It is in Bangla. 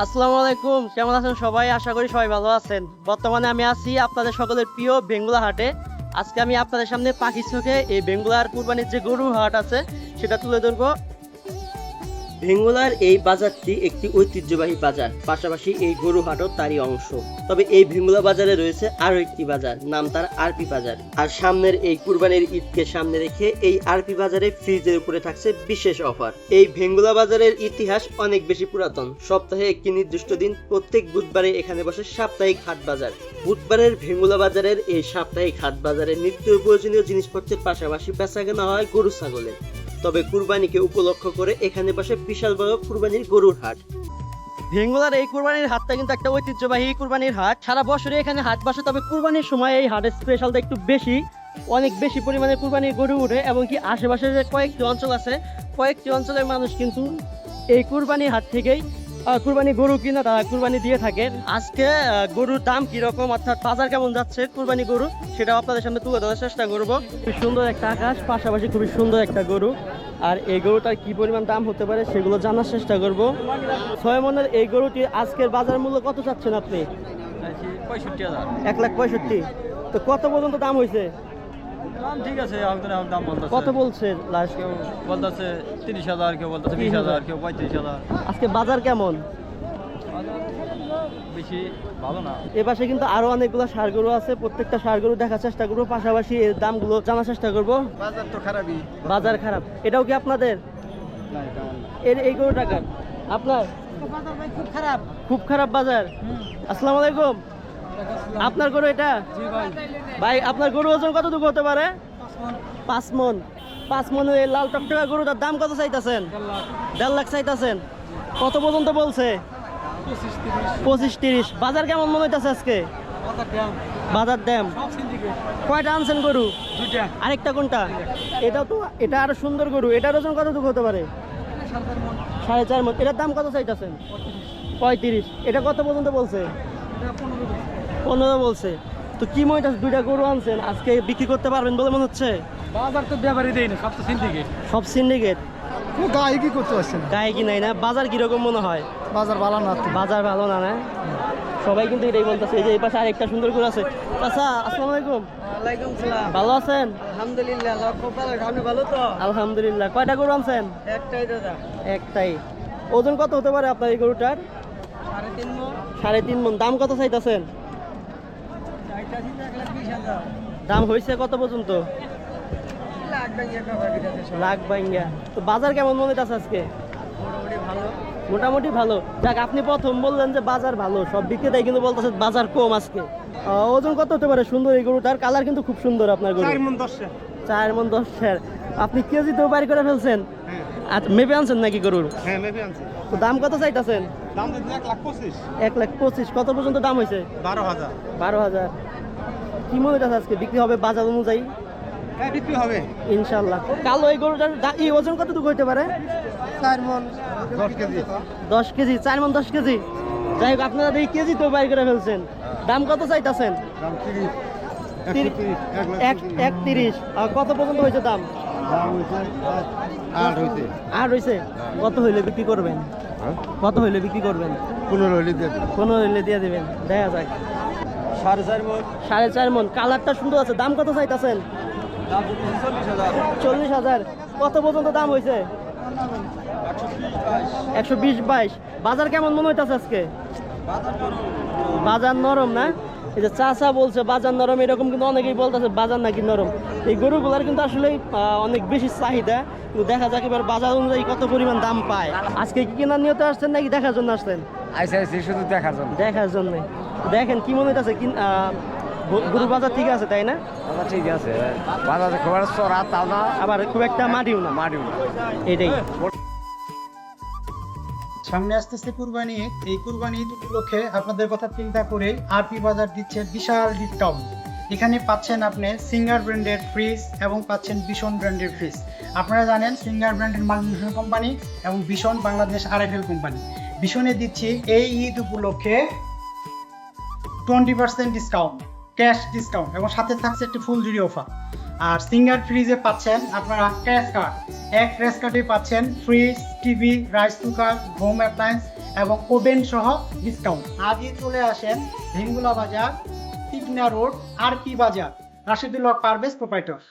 আসসালামু আলাইকুম, কেমন আছেন সবাই? আশা করি সবাই ভালো আছেন। বর্তমানে আমি আছি আপনাদের সকলের প্রিয় বেঙ্গুলা হাটে। আজকে আমি আপনাদের সামনে পাখি চোখে এই বেঙ্গুলার কুরবানির যে গরু হাট আছে, সেটা তুলে ধরবো। ভেঙ্গুলার এই বাজারটি একটি ঐতিহ্যবাহী বাজার, পাশাপাশি এই গরু হাটও তারই অংশ। তবে এই ভেঙ্গুলা বাজারে রয়েছে আরও একটি বাজার, নাম তার আরপি বাজার। আর সামনের এই কুরবানির ঈদকে সামনে রেখে এই আরপি বাজারে ফ্রিজের উপরে থাকছে বিশেষ অফার। এই ভেঙ্গুলা বাজারের ইতিহাস অনেক বেশি পুরাতন। সপ্তাহে একটি নির্দিষ্ট দিন প্রত্যেক বুধবারে এখানে বসে সাপ্তাহিক হাট বাজার। বুধবারের ভেঙ্গুলা বাজারের এই সাপ্তাহিক হাট বাজারে নিত্য প্রয়োজনীয় জিনিসপত্রের পাশাপাশি বেচা কেনা হয় গরু ছাগলের। তবে কুরবানিকে উপলক্ষ করে এখানে বসে বিশাল বড় কুরবানির গরুর হাট। ভেঙ্গুলার এই কুরবানির হাটটা কিন্তু একটা ঐতিহ্যবাহী কুরবানির হাট। সারা বছরে এখানে হাট বসে, তবে কুরবানির সময় এই হাটের স্পেশালটা একটু বেশি। অনেক বেশি পরিমাণে কুরবানির গরু উঠে, এবং কি আশেপাশে যে কয়েকটি অঞ্চল আছে, কয়েকটি অঞ্চলের মানুষ কিন্তু এই কুরবানির হাট থেকেই কুরবানি গরু কিনা তারা কুরবানি দিয়ে থাকে। আজকে গরুর দাম কীরকম? অর্থাৎ বাজার কেমন যাচ্ছে কুরবানি গরু? সেটা আপনাদের সামনে তুলে ধরার চেষ্টা করব। খুব সুন্দর একটা আকাশ পাশাপাশি খুবই সুন্দর একটা গরু। আর এই গরুটার কি পরিমাণ দাম হতে পারে সেগুলো জানার চেষ্টা করব। ছয় মনের এই গরুটি আজকের বাজার মূল্য কত চাচ্ছেন আপনি? এক লাখ পঁয়ষট্টি। তো কত পর্যন্ত দাম হয়েছে দাম ঠিক আছে এখন দাম বলতেছে। কত বলছে লাস্ট? কেউ বলতেছে তিরিশ হাজার কেউ বলতেছে বিশ হাজার। কেউ পঁয়ত্রিশ হাজার। আজকে বাজার কেমন? বেশি ভালো না। এ কিন্তু আরও অনেকগুলো সার গরু আছে প্রত্যেকটা সার গরু দেখার চেষ্টা করব পাশাপাশি এর দামগুলো জানার চেষ্টা করব। বাজার তো খারাপই। বাজার খারাপ। এটাও কি আপনাদের? এর এই গরু টাকার আপনার? খুব খারাপ। খুব খারাপ বাজার। আসসালামু আলাইকুম। আপনার গরু এটা? ভাই। আপনার গরু ওজন কতটুকু হতে পারে? পাঁচ মন। পাঁচ মনের এই লাল টকটকা গরুটার দাম কত চাইতেছেন? দেড় লাখ। চাইতেছেন। কত পর্যন্ত বলছে? পঁচিশ তিরিশ। বাজার কেমন মনে হইতেছে আজকে? বাজার দাম কয়টা আনছেন গরু? আরেকটা কোনটা? এটা তো এটা আরও সুন্দর গরু। এটার ওজন কতটুকু হতে পারে? সাড়ে চার মন। এটার দাম কত চাইতেছেন? পঁয়ত্রিশ। এটা কত পর্যন্ত বলছে? পনেরো বলছে তো কি মনে হচ্ছে দুইটা গরু আনছেন আজকে বিক্রি করতে পারবেন বলে মনে হচ্ছে? বাজার তো ব্যাপারই দেয় না সব তো সিন্ডিকেট সব সিন্ডিকেট গায়ে কি করতে পারছে না গায়ে কি নাই না? বাজার কীরকম মনে হয়? বাজার ভালো না বাজার ভালো না না? সবাই কিন্তু এটাই বলতেছে এই যে এই পাশে আরেকটা সুন্দর করে আছে। আচ্ছা আসসালামু আলাইকুম। ওয়ালাইকুম সালাম। ভালো আছেন? আলহামদুলিল্লাহ খুব ভালো আপনি ভালো তো? আলহামদুলিল্লাহ। কয়টা গরু আনছেন? একটাই দাদা। একটাই। ওজন কত হতে পারে আপনার এই গরুটার? সাড়ে তিন মন। সাড়ে তিন মন। দাম কত চাইতেছেন চারটা চিন্তা এক লাখ বিশ হাজার দাম হয়েছে কত পর্যন্ত? লাখ আছে বাইঙ্গা তো বাজার কেমন মনে হচ্ছে আজকে? মোটামুটি ভালো। যাক আপনি প্রথম বললেন যে বাজার ভালো সব বিক্রেতাই কিন্তু বলতেছে বাজার কম আজকে। ওজন কত হতে পারে? সুন্দর এই গরুটার কালার কিন্তু খুব সুন্দর আপনার গরু চার মন দশ দশের। আপনি কেজিতেও বাড়ি করে ফেলছেন? হ্যাঁ। আচ্ছা মেপে আনছেন নাকি গরুর? হ্যাঁ মেপে তো দাম কত চাইতেছেন? দাম এক লাখ পঁচিশ। এক লাখ পঁচিশ। কত পর্যন্ত দাম হয়েছে? বারো হাজার। বারো হাজার। কি মনে হচ্ছে আজকে? বিক্রি হবে বাজার অনুযায়ী? হ্যাঁ বিক্রি হবে। ইনশাল্লাহ কালো এই গরুটার এই ওজন কতটুকু হইতে পারে? চার মন। দশ কেজি। দশ কেজি চার মন দশ কেজি? যাই হোক আপনারা এই কেজি তো বাই করে ফেলছেন। দাম কত চাইতেছেন? দাম এক তিরিশ। আর কত পর্যন্ত হয়েছে দাম? আর হয়েছে কত হইলে বিক্রি করবেন? কত হইলে বিক্রি করবেন? পনেরো হলে দিয়ে পনেরো হইলে দিয়ে দেবেন। দেখা যাক। সাড়ে চার মন। কালারটা সুন্দর আছে। দাম কত চাইতেছেন? চল্লিশ হাজার। কত পর্যন্ত দাম হয়েছে? একশো বিশ বাইশ। বাজার কেমন মনে হইতেছে আজকে? বাজার নরম না? এই যে চাচা বলছে বাজার নরম এরকম কিন্তু অনেকেই বলতেছে বাজার নাকি নরম। এই গরুগুলার কিন্তু আসলে অনেক বেশি চাহিদা। কিন্তু দেখা যাক এবার বাজার অনুযায়ী কত পরিমাণ দাম পায়। আজকে কি কেনার নিয়তে আসছেন নাকি দেখার জন্য আসছেন? আইসি আইসি শুধু দেখার জন্য। দেখার জন্য। দেখেন কি মনে হইতেছে কিন- আহ, গরু বাজার ঠিক আছে তাই না? আচ্ছা ঠিক আছে। বাজারে খুব একটা চড়া তাও না আবার খুব একটা মাটিও না। মাটিও না। এটাই। সামনে আসতেছে কুরবানি ঈদ। এই কুরবানি ঈদ উপলক্ষে আপনাদের কথা চিন্তা করে আরপি বাজার দিচ্ছে বিশাল ডিসকাউন্ট এখানে পাচ্ছেন আপনি সিঙ্গার ব্র্যান্ডের ফ্রিজ এবং পাচ্ছেন ভীষণ ব্র্যান্ডের ফ্রিজ আপনারা জানেন সিঙ্গার ব্র্যান্ডের মাল্টিনেশনাল কোম্পানি এবং ভীষণ বাংলাদেশ আরএফএল কোম্পানি ভীষণে দিচ্ছি এই ঈদ উপলক্ষে twenty percent discount cash discount এবং সাথে থাকছে একটি ফুল জুড়ি অফার আর সিঙ্গার ফ্রিজে পাচ্ছেন আপনারা ক্যাশ কার্ড এক ক্যাশ কার্ডে পাচ্ছেন fridge TV rice cooker home appliance এবং ওভেন সহ ডিসকাউন্ট আজই চলে আসেন ভেঙ্গুলা বাজার টিকনা রোড আরপি বাজার রাশিদুল্লাহ পারভেজ প্রোপাইটর